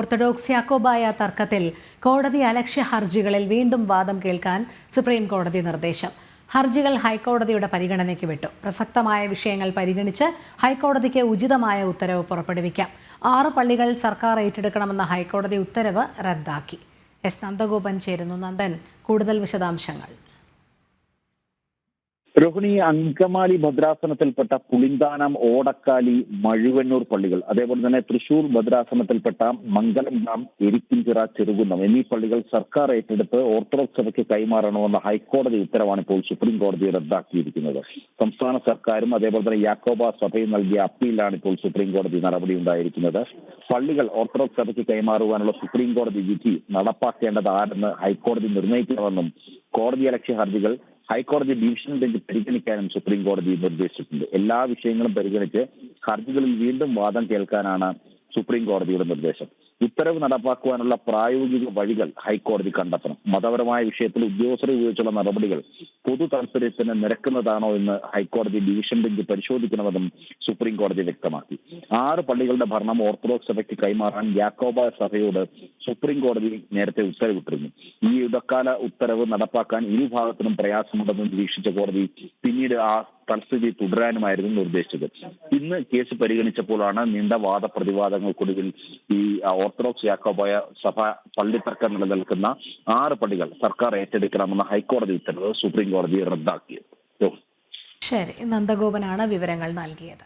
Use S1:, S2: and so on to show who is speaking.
S1: Orthodox Yakobaya തർക്കത്തിൽ കോടതി അലക്ഷ്യ ഹർജികളിൽ വീണ്ടും വാദം കേൾക്കാൻ സുപ്രീം കോടതി നിർദ്ദേശം. ഹർജികൾ ഹൈക്കോടതിയുടെ പരിഗണനയ്ക്ക് വിട്ടു. പ്രസക്തമായ വിഷയങ്ങൾ പരിഗണിച്ച് ഹൈക്കോടതിക്ക് ഉചിതമായ ഉത്തരവ് പുറപ്പെടുവിക്കാം. ആറ് പള്ളികൾ സർക്കാർ ഏറ്റെടുക്കണമെന്ന ഹൈക്കോടതി ഉത്തരവ് റദ്ദാക്കി. എസ്. നന്ദഗോപൻ ചേരുന്നു. നന്ദൻ കൂടുതൽ വിശദാംശങ്ങൾ.
S2: രോഹിണി അങ്കമാലി ഭദ്രാസനത്തിൽപ്പെട്ട പുളിന്താനം ഓടക്കാലി മഴുവന്നൂർ പള്ളികൾ അതേപോലെ തന്നെ തൃശൂർ ഭദ്രാസനത്തിൽപ്പെട്ട മംഗലം ഡാം എരിക്കിഞ്ചിറ ചെറുകുന്നം എന്നീ പള്ളികൾ സർക്കാർ ഏറ്റെടുത്ത് ഓർത്തഡോക്സ് സഭയ്ക്ക് കൈമാറണമെന്ന ഹൈക്കോടതി ഉത്തരവാണ് ഇപ്പോൾ സുപ്രീം കോടതി റദ്ദാക്കിയിരിക്കുന്നത്. സംസ്ഥാന സർക്കാരും അതേപോലെ തന്നെ യാക്കോബ സഭയും നൽകിയ അപ്പീലാണ് ഇപ്പോൾ സുപ്രീം കോടതി നടപടി ഉണ്ടായിരിക്കുന്നത്. പള്ളികൾ ഓർത്തഡോക്സ് സഭയ്ക്ക് കൈമാറുവാനുള്ള സുപ്രീം കോടതി വിധി നടപ്പാക്കേണ്ടത് ആരെന്ന് ഹൈക്കോടതി നിർണയിക്കണമെന്നും കോടതിയലക്ഷ്യ ഹർജികൾ ഹൈക്കോടതി ഡിവിഷൻ ബെഞ്ച് പരിഗണിക്കാനും സുപ്രീം കോടതി നിർദ്ദേശിച്ചിട്ടുണ്ട്. എല്ലാ വിഷയങ്ങളും പരിഗണിച്ച് ഹർജികളിൽ വീണ്ടും വാദം കേൾക്കാനാണ് സുപ്രീം കോടതിയുടെ നിർദ്ദേശം. ഉത്തരവ് നടപ്പാക്കുവാനുള്ള പ്രായോഗിക വഴികൾ ഹൈക്കോടതി കണ്ടെത്തണം. മതപരമായ വിഷയത്തിൽ ഉദ്യോഗസ്ഥരെ ഉപയോഗിച്ചുള്ള നടപടികൾ പൊതു താൽപര്യത്തിന് നിരക്കുന്നതാണോ എന്ന് ഹൈക്കോടതി ഡിവിഷൻ ബെഞ്ച് പരിശോധിക്കണമെന്നും സുപ്രീം കോടതി വ്യക്തമാക്കി. ആറ് പള്ളികളുടെ ഭരണം ഓർത്തഡോക്സ് സഭയ്ക്ക് കൈമാറാൻ യാക്കോബ സഭയോട് സുപ്രീം കോടതി നേരത്തെ ഉത്തരവിട്ടിരുന്നു. ഈ ഇടക്കാല ഉത്തരവ് നടപ്പാക്കാൻ ഇരുഭാഗത്തിനും പ്രയാസമുണ്ടെന്ന് നിരീക്ഷിച്ച കോടതി പിന്നീട് ആ തൽസ്ഥിതി തുടരാനുമായിരുന്നു നിർദ്ദേശിച്ചത്. ഇന്ന് കേസ് പരിഗണിച്ചപ്പോഴാണ് നീണ്ട വാദപ്രതിവാദങ്ങൾക്കൊടുവിൽ ഈ ഓർത്തഡോക്സ് യാക്കോബായ സഭ പള്ളിത്തർക്കം നിലനിൽക്കുന്ന ആറ് പടികൾ സർക്കാർ ഏറ്റെടുക്കണമെന്ന ഹൈക്കോടതി ഉത്തരവ് സുപ്രീം കോടതി റദ്ദാക്കിയത്.
S1: ശരി നന്ദഗോപനാണ് വിവരങ്ങൾ നൽകിയത്.